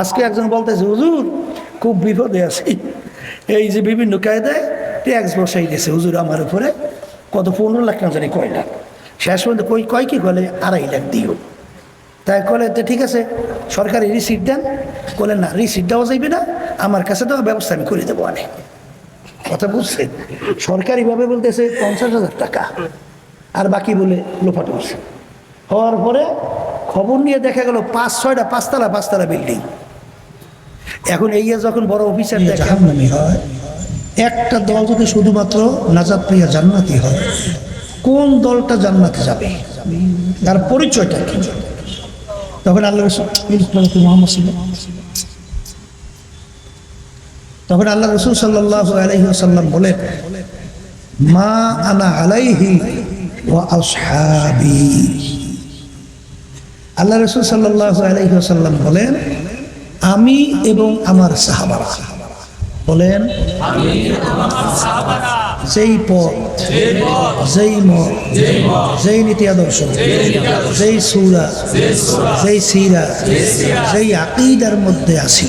আজকে একজন বলতেছে, হুজুর, খুব বিপদে আছি। এই যে বিভিন্ন কায়দায় ট্যাক্স বসাই দিয়েছে হুজুর আমার উপরে। কত পনেরো লাখ না জানি কয় লাখ। শেষ পর্যন্ত কই, কয় কি বলে, আড়াই লাখ দিও। তাই কলে, তো ঠিক আছে, সরকারি রিসিট দেন। বলে না রিসিট দেওয়া যাইবে না, আমার কাছে দেওয়ার ব্যবস্থা আমি করে দেবো অনেক। কথা বুঝছেন সরকারিভাবে বলতেছে পঞ্চাশ হাজার টাকা। আর বাকি বলে লোপাট করছে হওয়ার পরে খবর নিয়ে দেখা গেল পাঁচ, ছয়টা পাঁচতলা পাঁচতলা বিল্ডিং এখন এই যখন বড় অফিসার জাহান্নামি হয় একটা দল যদি শুধুমাত্র নাজাদ প্রিয়া জান্নাতি হয় কোন দলটা জান্নাতে যাবে? তার পরিচয়টা কি? তখন আল্লাহ রসুল মোহাম্মদ। তখন আল্লাহ রসুল সাল্লাহ আলহিহাসাল্লাম বলেন মা আনা আলাইহি ও আসহাবি। আল্লাহ রসুল সাল্লাহ আলহিহাসাল্লাম বলেন আমি এবং আমার সাহাবারা। বলেন যেই পথ যেই মত যেই নীতি আদর্শ যেই সুরা যেই সিরা যেই আকিদার মধ্যে আছি।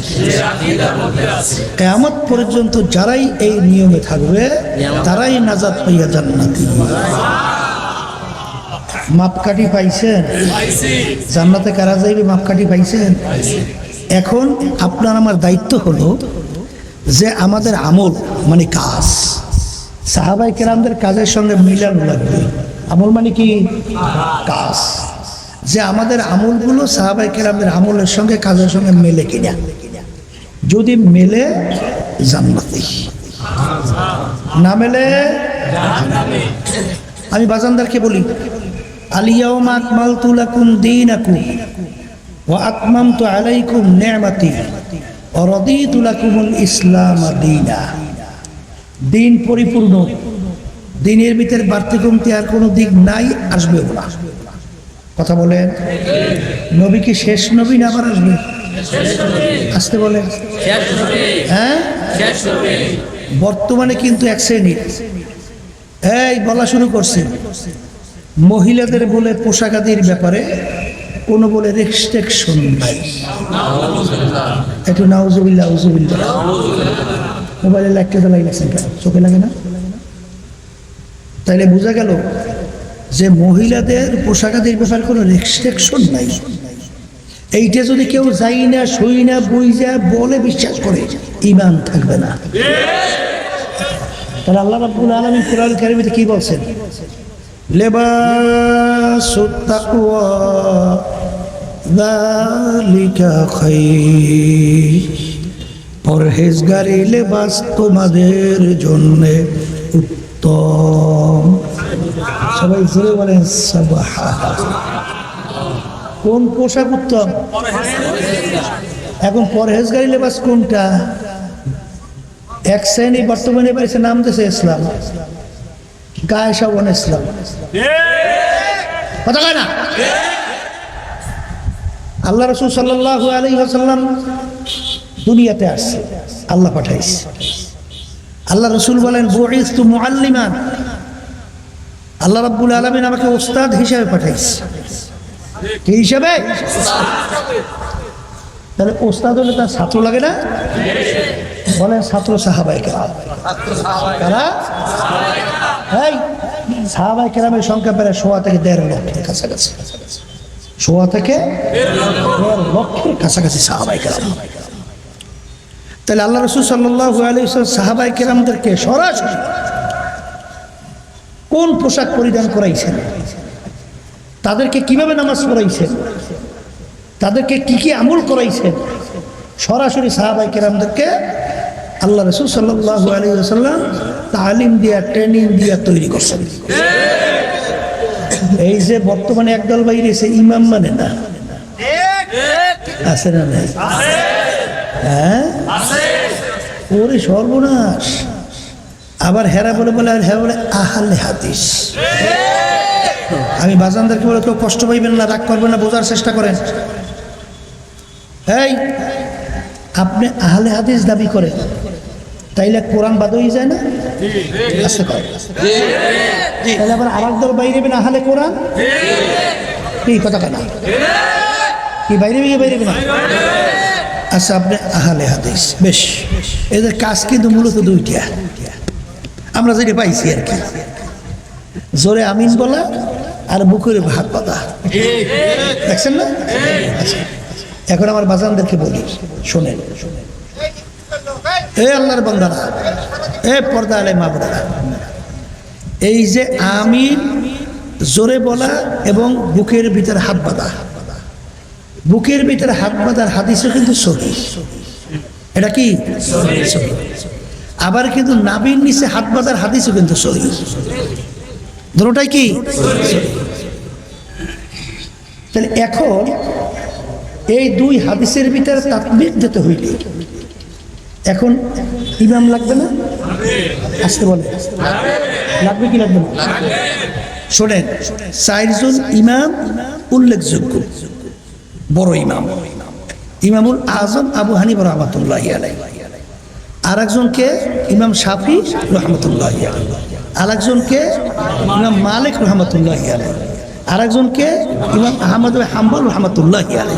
কেয়ামত পর্যন্ত যারাই এই নিয়মে থাকবে তারাই নাজাদ পাইয়া জান্নাতি। মাপকাঠি পাইছেন? জান্নাতে কারা যাইবে মাপকাঠি পাইছেন? এখন আপনার আমার দায়িত্ব হলো যে আমাদের আমল মানে কাজ। সাহাবাই কেরামদের কাজের সঙ্গে মিলানো লাগবে। আমল মানে কি? কাজ। যে আমাদের আমলগুলো সাহাবাই কেরামদের আমলের সঙ্গে, কাজের সঙ্গে মেলে কিনা। যদি মেলে, জান্নাতি। না মেলে আমি বাজানদারকে বলি আলিয়াউমা আকমালতু লাকুম ওয়া আকমামতু আলাইকুম নি'মাতি ওয়া রাদিতু লাকুমুল ইসলাম দীনা। দিন পরিপূর্ণ, দিনের ভিতরে বাড়তি কমতি কোনো দিক নাই, আসবেও না। কথা বলেন, নবী শেষ নবী আসবে? আসতে বলে হ্যাঁ? বর্তমানে কিন্তু এক শ্রেণির এই, বলা শুরু করছে। মহিলাদের বলে পোশাকাদির ব্যাপারে কোনো বলে রেস্ট্রিকশন নাই। একটু নাউজুবিল্লা উজুবিল্লা মোবাইলে লাইটটা তো লাগছেন কেন? চোখে লাগে না? তাইলে বোঝা গেল যে মহিলাদের পোশাকাদির ব্যাপারে কোনো রেস্ট্রিকশন নাই। এইটা যদি কেউ যাই না সই না যা বলে বিশ্বাস করে ইমান থাকবে না। তাহলে আল্লাহ রাব্বুল আলামিন কোরআন কারিমে কি বলছেন? লেবাসুত যালিকা খায়র পরহেজগারি লেবাস তোমাদের জন্য উত্তম। সবাই জোরে বলেন কোন পোশাক উত্তম? এখন পরহেজগারি লেবাস কোনটা? এক শ্রেণি বর্তমানে পেয়েছে নাম দিয়েছে ইসলাম। গায়ে সাবন ইসলাম। কথা কয় না? আল্লাহ রসুল সাল্লাহ আলী সাল্লাম দুনিয়াতে আসছে, আল্লাহ পাঠাইছে। আল্লাহ রসুল বলেন বইস তু মুআল্লিমান। আল্লাহ রাব্বুল আলমিন আমাকে ওস্তাদ হিসাবে পাঠাইছে। কি হিসাবে? তাহলে ওস্তাদ হলে তার ছাত্র লাগে না? বলেন, ছাত্র সাহাবাই কেরাম। কারা? এই সাহাবাই কেরামের সংখ্যা প্রায় সোয়া থেকে দেড় লক্ষের কাছাকাছি। সোয়া থেকে লক্ষের কাছাকাছি সাহাবাই কেরাম। তাহলে আল্লাহ রসুল সাল্লাহ আলী সাহাবাই কেরামদেরকে সরাসরি কোন পোশাক পরিধান করাইছেন? তাদেরকে কীভাবে নামাজ পড়াইছেন? তাদেরকে কি কি আমল করাইছেন? সরাসরি সাহাবাই কেরামদেরকে আল্লাহ রসুল সাল্লাহ আলী সাল্লাম তালিম দিয়া, ট্রেনিং দিয়া তৈরি করছেন। এই যে বর্তমানে একদল বাইরে এসে ইমাম মানে না। আছে না নাই? হ্যাঁ? ওরে সর্বনাশ। আবার হেরা বলে বলে, আর হেরা বলে, আহালে হাদিস। আমি বাজানদেরকে বলে, কেউ কষ্ট পাইবেন না, রাগ করবেন না, বোঝার চেষ্টা করেন। এই, আপনি আহলে হাদিস দাবি করেন। তাইলে কোরআন বাদ হয়ে যায় না? আছে কয় তাহলে আবার আর দল বাইরে না আহলে কোরআন? কি কথা কেনা কি বাইরে বাইরে না? আচ্ছা আপনি আহালে হাদিস। বেশ। এদের কাজ কিন্তু মূলত দুইটা। আমরা যেটা পাইছি আর কি। জোরে আমিন বলা আর বুকুরে ভাত পাতা দেখছেন না? আচ্ছা। এখন আমার বাজানদেরকে বলি, শোনেন। এ আল্লাহর বন্দারা এ পর্দা আলে মা বোনেরা। এই যে আমিন, জোরে বলা এবং বুকের ভিতরে হাত বাঁধা। বুকের ভিতরে হাত বাঁধার হাদিসও কিন্তু সহি। এটা কি? আবার কিন্তু নাবির নিচে হাত বাঁধার হাদিসও কিন্তু সহি। দুটোটাই কি? তাহলে এখন এই দুই হাদিসের ভিতরে তাৎমিক যেতে হইলে এখন ইমাম লাগবে না? আসতে বলে। লাগবে কি লাগবে না? শোনেন চারজন ইমাম উল্লেখযোগ্য। বড় ইমাম। ইমামুল আজম আবু হানিফ রহমতুল্লাহ আলাই আর একজনকে ইমাম শাফি রহমতুল্লাহ আর একজনকে ইমাম মালিক রহমতুল্লাহ আলাই আর একজনকে ইমাম আহমদ হাম্বল রহমতুল্লাহ আলাই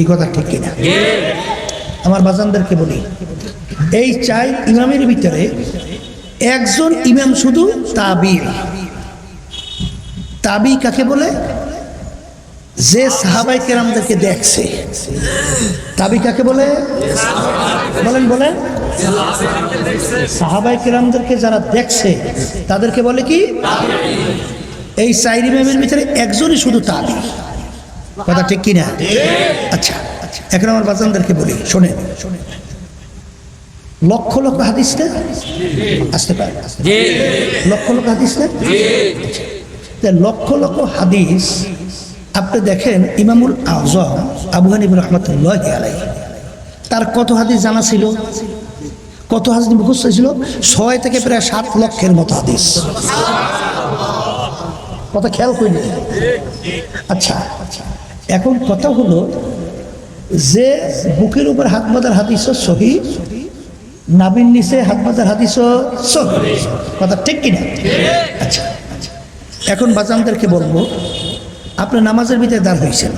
এই কথা ঠিক কিনা? আমার বাজানদেরকে বলি এই চাই ইমামের ভিতরে একজন ইমাম শুধু তাবি। তাবি কাকে বলে? যে সাহাবাই কেরামদেরকে দেখছে। তাবি কাকে বলে? বলেন বলেন। সাহাবাই কেরামদেরকে যারা দেখছে, তাদেরকে বলে কি? এই চাইর ইমামের ভিতরে একজনই শুধু তাবি। কথা ঠিক কিনা? আচ্ছা আচ্ছা। এখন আমার বাজানদেরকে বলি শোনেন শোনেন। লক্ষ লক্ষ হাদিস না? আসতে পারে লক্ষ লক্ষ হাদিস না? লক্ষ লক্ষ হাদিস আপনি দেখেন ইমামুল আজম আবু হানিব রহমতুল্লাহ আলাই তার কত হাদিস জানা ছিল? কত হাদিস মুখস্থ ছিল? ছয় থেকে প্রায় সাত লক্ষের মতো হাদিস। কথা খেয়াল করিনি। আচ্ছা এখন কথা হলো যে বুকের উপর হাত বাঁধার হাদিস সহি নাবিন নিচে হাত বাজার হাদিস কথা ঠিক কিনা? আচ্ছা এখন বাজানদেরকে বলব আপনি নামাজের ভিতরে দাঁড় হয়েছেন।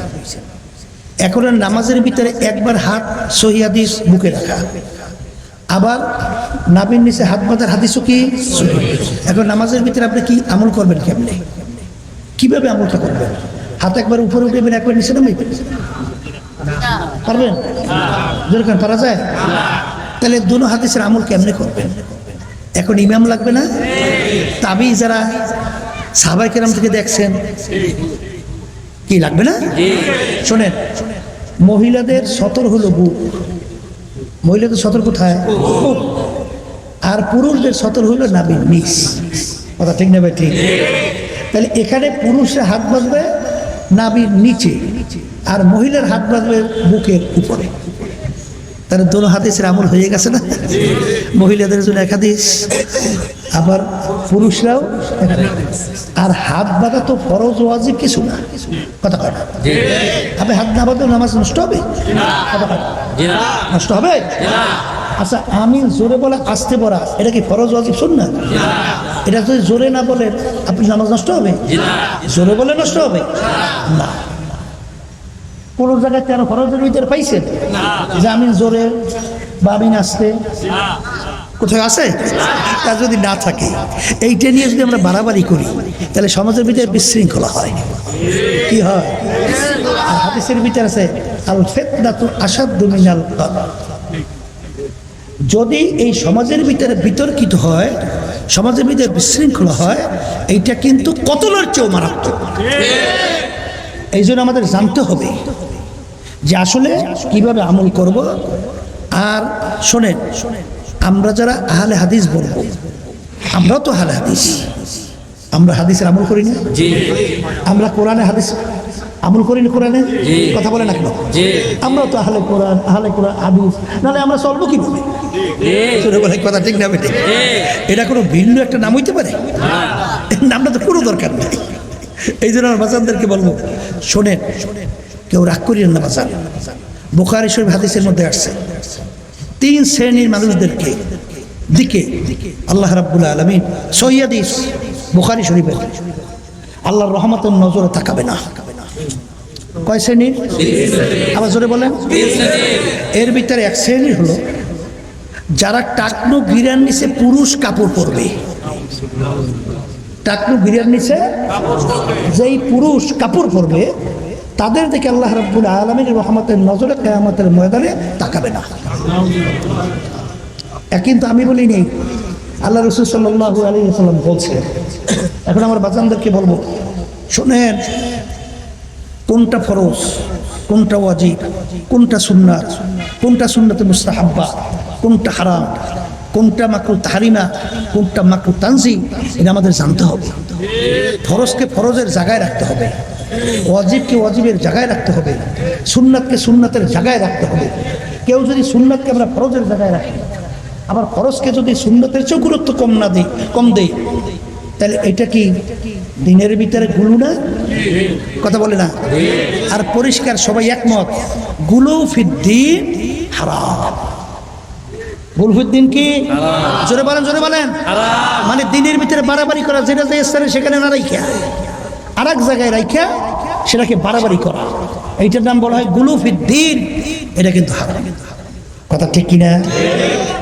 এখন আর নামাজের ভিতরে একবার হাত সহি হাদিস বুকে রাখা। আবার নাবিন নিচে হাত বাঁধার হাদিসও কি এখন নামাজের ভিতরে আপনি কি আমল করবেন কেমনে? কীভাবে আমলটা করবেন? হাত একবার উপরে উঠেবেন একবার নিচে নামাইবেন পারবেন? যেরকম পারা যায়? তাহলে দুনো হাদিসের আমল কেমনে করবেন? এখন ইমাম লাগবে না? তাবি যারা সাহাবাই কেরাম থেকে দেখছেন, কি লাগবে না? শোনেন, মহিলাদের সতর হলো বুক। মহিলাদের সতর কোথায়। আর পুরুষদের সতর হলো নাবির নিস কথা ঠিক না ভাই, ঠিক? তাহলে এখানে পুরুষের হাত বাঁধবে, নাবির নিচে। আর মহিলার হাত বাঁধবে বুকের উপরে। তাহলে দোনো হাদিসের আমল হয়ে গেছে না? মহিলাদের জন্য এক হাদিস। আবার পুরুষরাও আর হাত বাঁধা তো ফরজ ওয়াজিব কিছু না। কথা কয় না? আপনি হাত না বাঁধলে নামাজ নষ্ট হবে? কথা কয় নষ্ট হবে? আচ্ছা আমি জোরে বলে আসতে পড়া এটা কি ফরজ ওয়াজিব শুন না। এটা যদি জোরে না বলেন আপনি নামাজ নষ্ট হবে? জোরে বলে নষ্ট হবে? না। কোন জায়গায় তেরো ফরজের ভিতরে পাইছেন? যে আমি জোরে বা আমি নাচতে কোথায় আছে? তা যদি না থাকে এইটা নিয়ে যদি আমরা বাড়াবাড়ি করি তাহলে সমাজের ভিতরে বিশৃঙ্খলা হয়। কি হয়? আর হাদিসের ভিতরে আছে আল ফেতনাতু আসাদ্দু মিনাল কতল। যদি এই সমাজের ভিতরে বিতর্কিত হয় সমাজের ভিতরে বিশৃঙ্খলা হয় এইটা কিন্তু কতলের চেয়েও মারাত্মক। এই জন্য আমাদের জানতে হবে যে আসলে কীভাবে আমল করব? আর শোনেন আমরা যারা আহলে হাদিস বলব আমরা তো আহলে হাদিস। আমরা হাদিসের আমল করি না? আমরা কোরআনে হাদিস আমল করি না কোরআনে? কথা বলে না কেন আমরাও তো আহলে কোরআন আহলে কোরআন হাদিস। নাহলে আমরা চলবো কি বলে বলে কথা ঠিক না বেটে? এটা কোনো ভিন্ন একটা নাম হইতে পারে? নামটা তো কোনো দরকার নেই। এই জন্য আমার বাচ্চাদেরকে বলব শোনেন কেউ রাগ করিয়েন না বাজান বোখারি শরীফ হাদিসের মধ্যে আসছে। তিন শ্রেণির মানুষদেরকে দিকে আল্লাহ রাব্বুল আলমিন সৈয়াদিস বোখারি শরীফের আল্লাহর রহমতের নজরে তাকাবে না। কয় শ্রেণির? আবার জোরে বলেন। এর ভিতরে এক শ্রেণি হলো, যারা টাকনো গিরার নিচে পুরুষ কাপড় পরবে। টাকনো গিরার নিচে যেই পুরুষ কাপড় পরবে তাদের দিকে আল্লাহ রাব্বুল আলমীর রহমতের নজরে কেয়ামতের ময়দানে তাকাবে না। কিন্তু আমি বলিনি, আল্লাহ রসুল সাল্লাহু আলী সাল্লাম বলছে, এখন আমার বাচ্চাদেরকে বলব, শোনেন, কোনটা ফরজ, কোনটা ওয়াজিব, কোনটা সুন্নাত, কোনটা সুন্নাতে মুস্তাহাব্বা, কোনটা হারাম, কোনটা মাকরু তাহারিমা, কোনটা মাকরু তানজি এটা আমাদের জানতে হবে। ফরজকে ফরজের জায়গায় রাখতে হবে। ওয়াজিবকে ওয়াজিবের জায়গায় রাখতে হবে। সুন্নাতকে সুন্নাতের জায়গায় রাখতে হবে। কেউ যদি সুন্নাতকে আমরা ফরজের জায়গায় রাখি আবার ফরজকে যদি সুন্নতের চেয়েও গুরুত্ব কম না দিই কম দেই তাহলে এটা কি দিনের ভিতরে গুলু না? কথা বলে না? আর পরিষ্কার সবাই একমত গুলু ফিদ্দিন হারাম। গুলফুদ্দিন কি? জোরে বলেন জোরে বলেন। মানে দিনের ভিতরে বাড়াবাড়ি করা যেটা যে স্থানে সেখানে না রাইখা। আর এক জায়গায় রাইখা সেটাকে বাড়াবাড়ি করা। এইটার নাম বলা হয় গুলুফিদ্দিন। এটা কিন্তু কথা ঠিক কিনা?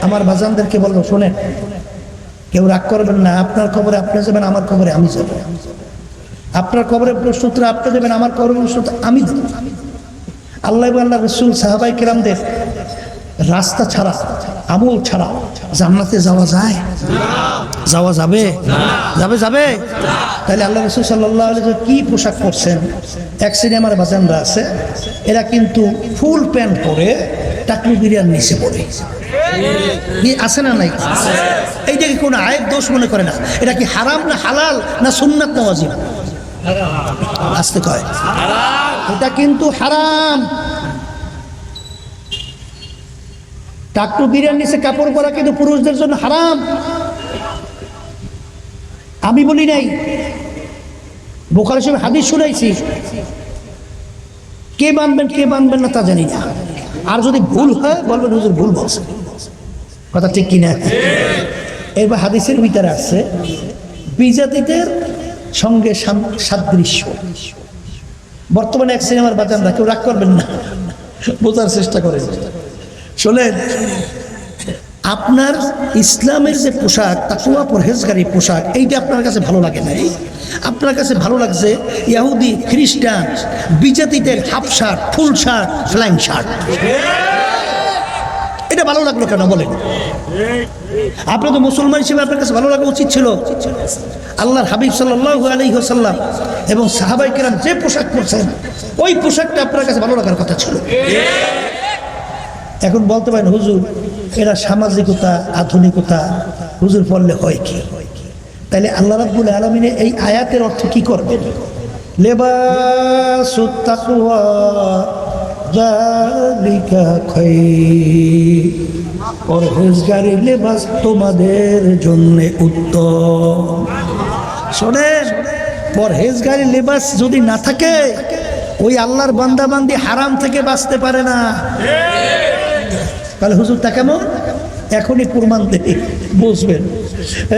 আমার বাজানদেরকে বলব শোনেন, কেউ রাগ করবেন না। আপনার খবরে আপনি যাবেন, আমার খবরে আমি যাব। আপনার খবরে প্রশ্ন উত্তর আপনি দেবেন আমার খবরে প্রশ্ন আমি আল্লাহ আল্লাহ রসুল, সাহাবাই কিরামদের রাস্তা ছাড়া, আমল ছাড়া জান্নাতে যাওয়া যায়? যাওয়া যাবে? যাবে যাবে? তাহলে আল্লাহ রসুল সাল্লাহ কি পোশাক পরছেন? এক আমার বাজানরা আছে। এরা কিন্তু ফুল প্যান্ট পরে টাকলু বিরিয়ার নিচে পড়ে আছে না নাই? এইটাকে কোনো আয়ের দোষ মনে করে না? এটা কি হারাম না হালাল না সুন্নাত না আসতে কয়। এটা কিন্তু হারাম। টাকটু বিরিয়ার নিচে কাপড় পরা কিন্তু পুরুষদের জন্য হারাম। আমি বলি নাই। বোকার হিসেবে হাদিস শুনাইছি। কে মানবেন কে মানবেন না তা জানি না। আর যদি ভুল হয়, বলবেন, হুজুর, ভুল বলছে। কথা ঠিক কিনা? এবার হাদিসের ভিতরে আছে, বিজাতিদের সঙ্গে সাদৃশ্য। বর্তমানে এক সিনেমার বাজানরা কেউ রাগ করবেন না। বোঝার চেষ্টা করেন। শোনেন আপনার ইসলামের যে পোশাক তাকুয়া পরহেজগারি পোশাক, এইটা আপনার কাছে ভালো লাগে না আপনার কাছে ভালো লাগছে ইয়াহুদি, খ্রিস্টান, বিজাতিদের half shirt, full shirt flying shirt? এটা ভালো লাগল কেন বলেন? আপনি তো মুসলমান হিসেবে আপনার কাছে ভালো লাগা উচিত ছিল। আল্লাহর হাবিব সাল্লাহ আলী সাল্লাম এবং সাহাবাই কেরাম যে পোশাক পরছেন, ওই পোশাকটা আপনার কাছে ভালো লাগার কথা ছিল। এখন বলতে পারেন, হুজুর এরা সামাজিকতা, আধুনিকতা, হুজুর পড়লে হয় কি? তাহলে আল্লাহ রাব্বুল আলমিনে এই আয়াতের অর্থ কি করবেন? লেবাস তোমাদের জন্য উত্তম। পরহেজগারি লেবাস যদি না থাকে, ওই আল্লাহর বান্দাবান্দি হারাম থেকে বাঁচতে পারে না। তাহলে হুজুর তা কেমন? এখনই প্রমাণ দেবে বুঝবেন।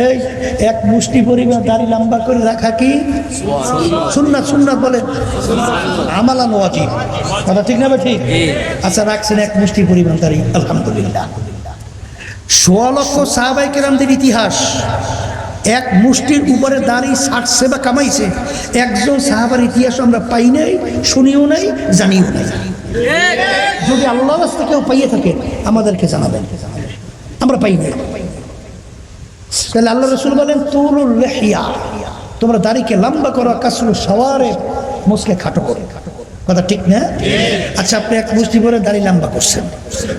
এই এক মুষ্টি পরিমাণ দাড়ি লম্বা করে রাখা কি? সুন্না সুন্না বলে আমালান ওয়াজিব। কথা ঠিক না ঠিক আচ্ছা রাখছেন এক মুষ্টি পরিমাণ দাড়ি আলহামদুলিল্লাহ। সোয়া লক্ষ সাহাবাই কেরামদের ইতিহাস। এক মুষ্টির উপরে দাঁড়ি ছাড়ছে বা কামাইছে। একজন সাহাবার ইতিহাস আমরা পাই নাই, শুনিও নাই, জানিও নাই। যদি আল্লাহ কেউ পাইয়ে থাকে, আমাদেরকে জানাবেন। আমরা পাই নাই। তাহলে আল্লাহ রসুল বলেন, তুরুল তোমরা দাড়িকে লম্বা করো, কাসরু সওয়ারে, মুসকে খাটো করো। কথা ঠিক না? আচ্ছা আপনি এক মুষ্টি পরে দাড়ি লম্বা করছেন।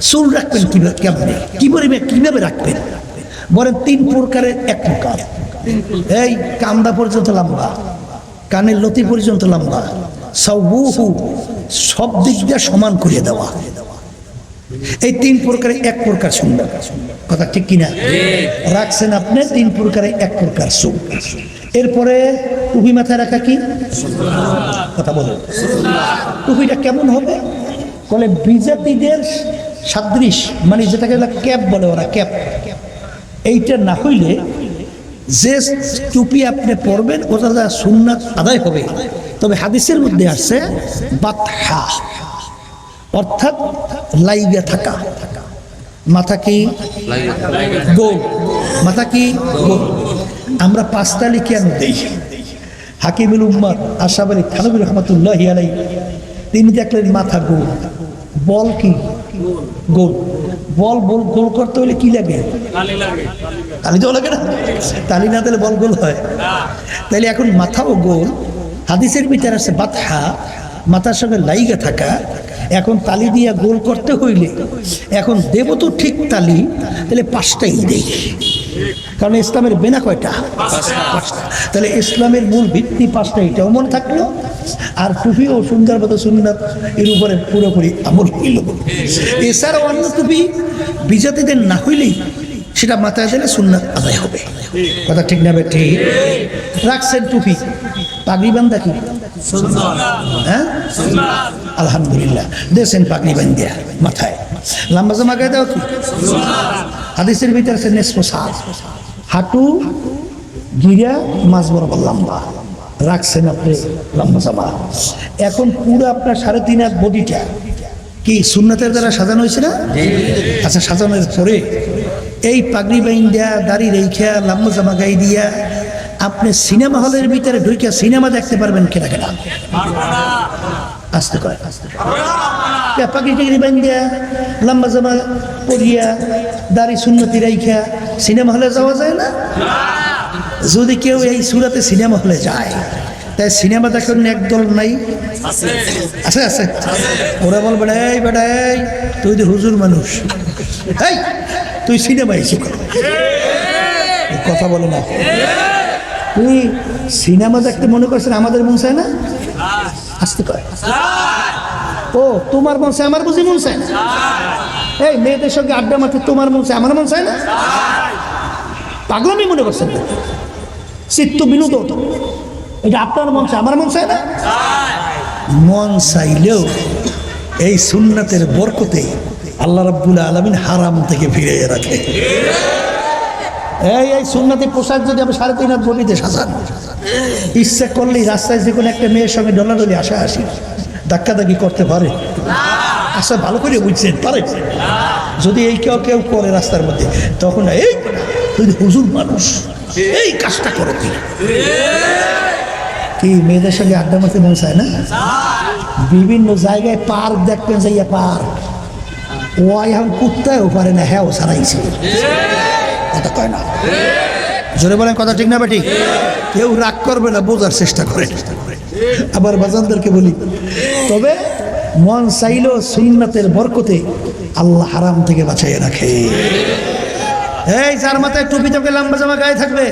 চুল রাখবেন কীভাবে কেমন? কি পরিবে কীভাবে রাখবেন? বলেন তিন প্রকারের এক প্রকার। এই কান্দা পর্যন্ত লম্বা, কানের লতি পর্যন্ত লম্বা, সবুহু, সব দিক দিয়ে সমান করিয়ে দেওয়া। এই তিন প্রকারে এক প্রকার সুন্দর। কথা ঠিক কিনা রাখছেন আপনি তিন প্রকারে এক প্রকার সুখ। এরপরে টুপি মাথায় রাখা কি? কথা বলুন। টুপিটা কেমন হবে? বলে বিজাতিদের সাদৃশ মানে যেটাকে বলে ক্যাপ বলে ওরা ক্যাপ ক্যাপ। এইটা না হইলে যে টুপি আপনি পরবেন, ওটা দ্বারা সুন্নাত আদায় হবে। তবে হাদিসের মধ্যে আসছে বাতহা, অর্থাৎ লাইগা থাকা। মাথা কি? গোল। মাথা কি? গোল। আমরা পাঁচটা পাঁচতালি কেন দেই। হাকিমুল উম্মাদ আশাফ আলী থানবুর রহমতুল্লাহ আলাই তিনি দেখলেন মাথা গোল। বল কি? গোল। বল বল গোল করতে হলে কি লাগে? তালি তো লাগে না? তালি না দিলে বল গোল হয়। তাহলে এখন মাথাও গোল। হাদিসের ভিতরে আছে বাতহা। মাথার সঙ্গে লাইগা থাকা। এখন তালি দিয়া গোল করতে হইলে এখন দেব তো ঠিক তালি তাহলে পাঁচটাই দেই। কারণ ইসলামের বেনা কয়টা? পাঁচটা। তাহলে ইসলামের মূল ভিত্তি পাঁচটা এটাও মনে থাকল? আর টুপি ও সুন্দর মতো সুন্নাত এর উপরে পুরোপুরি আমল হইল এছাড়াও অন্য টুপি বিজাতিদের না হইলেই সেটা মাথায় দিলে সুন্নাত আদায় হবে। কথা ঠিক না ঠিক রাখছেন টুপি। পাগড়ি বান্ধা কি? হ্যাঁ? আলহামদুলিল্লাহ। দেশেন পাগড়ি বান্ধিয়া মাথায়। লম্বা জামা গায়ে দাও কি? হাদিসের ভিতরে আছে নেসফো সাল হাঁটু গিরা মাছ বরাবর লম্বা। রাখছেন আপনি লম্বা জামা এখন পুরো আপনার সাড়ে তিন হাত বডিটা কি সুন্নাতের দ্বারা সাজানো হয়েছে না? আচ্ছা সাজানোর পরে এই পাগড়ি বাইন দেয়া দাড়ি রেখা লম্বা জামা গায়ে দিয়া আপনি সিনেমা হলের ভিতরে ঢুকে সিনেমা দেখতে পারবেন কেনা কেনা আসতে কয় আসতে টাগড়ি বাইন দেয়া লম্বা জামা পরিয়া দাড়ি সুন্নতি রাইখা সিনেমা হলে যাওয়া যায় না? যদি কেউ এই সুরাতে সিনেমা হলে যায় তাই সিনেমা দেখার একদল নাই। আছে। আছে ওরা বল বেটা এই তুই তো হুজুর মানুষ এই তুই সিনেমা এসে কথা বলে না। তুই সিনেমা দেখতে মনে করছেন আমাদের মন চায় না? আসতে কয় ও, তোমার মন আমার বুঝি মন চায় না? এই, মেয়েদের সঙ্গে আড্ডা মারতে তোমার মন আমার মন চায় না? পাগলামি মনে করছেন চিত্ত বিনোদন এটা আপনার মন আমার মন চায় না? মন চাইলেও এই সুন্নাতের বরকতে আল্লাহ রাব্বুল আলমিন হারাম থেকে ফিরে রাখে। এই এই সুন্নাতি পোশাক যদি আমি সাড়ে তিন হাত বটিতে সাজান, ইচ্ছা করলেই রাস্তায় যে কোনো একটা মেয়ের সঙ্গে ডলাডলি আসা আসি ধাক্কাধাক্কি করতে পারে। আচ্ছা ভালো করে বুঝছেন পারে। যদি এই কেউ কেউ করে রাস্তার মধ্যে তখন এই তুই হুজুর মানুষ এই কাজটা করো কি কি মেয়েদের সঙ্গে আড্ডা মারতে মন চায় না? বিভিন্ন জায়গায় পার্ক দেখবেন যাইয়া পার্ক। ও এখন কুত্তায়ও পারে না হ্যাঁ ও সারাইছে কথা কয় না? জোরে বলেন কথা ঠিক না বেটি কেউ রাগ করবে না বোঝার চেষ্টা করে আবার বাজানদেরকে বলি, তবে মন চাইলেও সুন্নাতের বরকতে আল্লাহ হারাম থেকে বাঁচাইয়ে রাখে। এই যার মাথায় টুপি তোকে লম্বা জামা গায়ে থাকবে,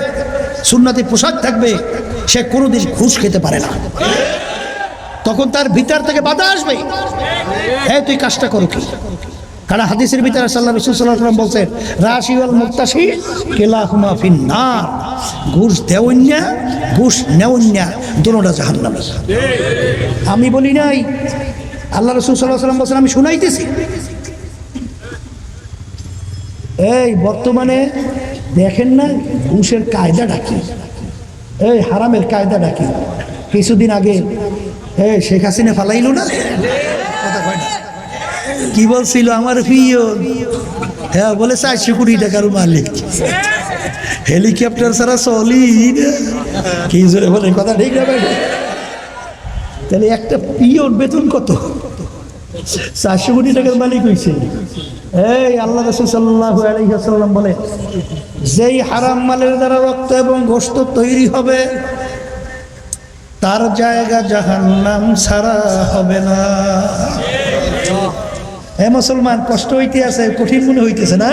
সুন্নাতি পোশাক থাকবে, সে কোনোদিন ঘুষ খেতে পারে না। তখন তার ভিতর থেকে বাধা আসবে। হ্যাঁ তুই কাজটা করো কি? কারণ হাদিসের ভিতরে সাল্লাহ রসুল সাল্লাহ সাল্লাম বলছেন রাশি ওয়াল মুক্তাসি কেলা হুমা ফিন নার ঘুষ দেওয়ন্যা ঘুষ নেওয়ন্যা দোনোটা জাহান্নামে। আমি বলি নাই, আল্লাহ রসুল সাল্লাহ সাল্লাম বলছেন, আমি শুনাইতেছি। এই, বর্তমানে দেখেন না, ঘুষের কায়দা ডাকি এই, হারামের কায়দা ডাকি কিছুদিন আগে, এই, শেখ হাসিনা ফালাইল না না। কি বলছিল আমার প্রিয়? হ্যাঁ বলে চারশো কোটি টাকার মালিক হেলিকপ্টার ছাড়া চলি। কি জোরে বলে, কথা ঠিক না তাহলে একটা পিওর বেতন কত? চারশো কোটি টাকার মালিক হয়েছে এই, আল্লাহ রসুল সাল্লাহ আলহিহাসাল্লাম বলে, যেই হারাম মালের দ্বারা রক্ত এবং গোস্ত তৈরি হবে, তার জায়গা জাহান্নাম ছাড়া হবে না। হে মুসলমান, কষ্ট হইতে আছে কঠিন মনে হইতেছে না?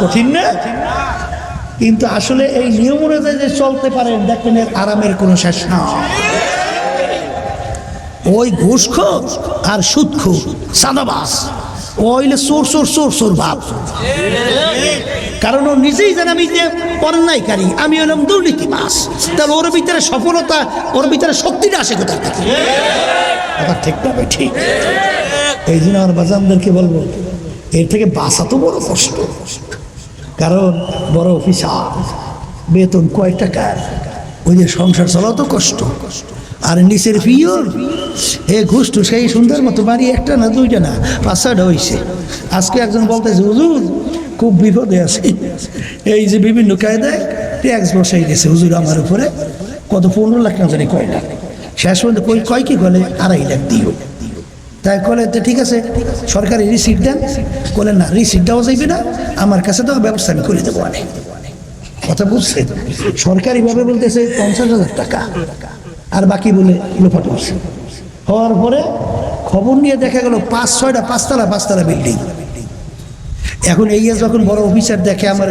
কঠিন না? কিন্তু আসলে এই নিয়ম অনুযায়ী যে চলতে পারেন দেখবেন এর আরামের কোনো শেষ না ওই ঘুষখোর আর সুদখোর, সাদাবাস। ওইলে সোর সোর সোর সোর ভাব কারণ ও নিজেই জানে আমি যে অন্যায়কারী, আমি হলাম দুর্নীতি মাস তাহলে ওর ভিতরে সফলতা, ওর ভিতরে শক্তিটা আসে কোথার থেকে? কথা ঠিক না ঠিক। এই জন্য আমার বাজানদেরকে বলব, এর থেকে বাঁচা তো বড় কষ্ট। কারণ বড় অফিসার, বেতন কয় টাকা? ওই যে সংসার চালাও তো কষ্ট। আর নিচের পিও এ ঘুষটু সেই সুন্দর মতো বাড়ি একটা না দুইটা না, পাঁচ ছয়টা হয়েছে আজকে একজন বলতেছে, হুজুর, খুব বিপদে আছে। এই যে বিভিন্ন কায়দায় ট্যাক্স বসাই গেছে হুজুর আমার উপরে, কত পনেরো লাখ না জানি কয় লাখ। শেষ পর্যন্ত কই কয় কি বলে? আড়াই লাখ দিও। তাই কলে, তো ঠিক আছে, সরকারি রিসিট দেন। কলে না রিসিট দেওয়া যাইবে না, আমার কাছে দেওয়ার ব্যবস্থা আমি করে দেবো অনেক। কথা বুঝছেন সরকারিভাবে বলতেছে, পঞ্চাশ হাজার টাকা। আর বাকি বলে লোপাট করছে হওয়ার পরে খবর নিয়ে দেখা গেল, পাঁচ, ছয়টা পাঁচতলা পাঁচতলা বিল্ডিং। এখন এই যখন বড় অফিসার দেখে আমার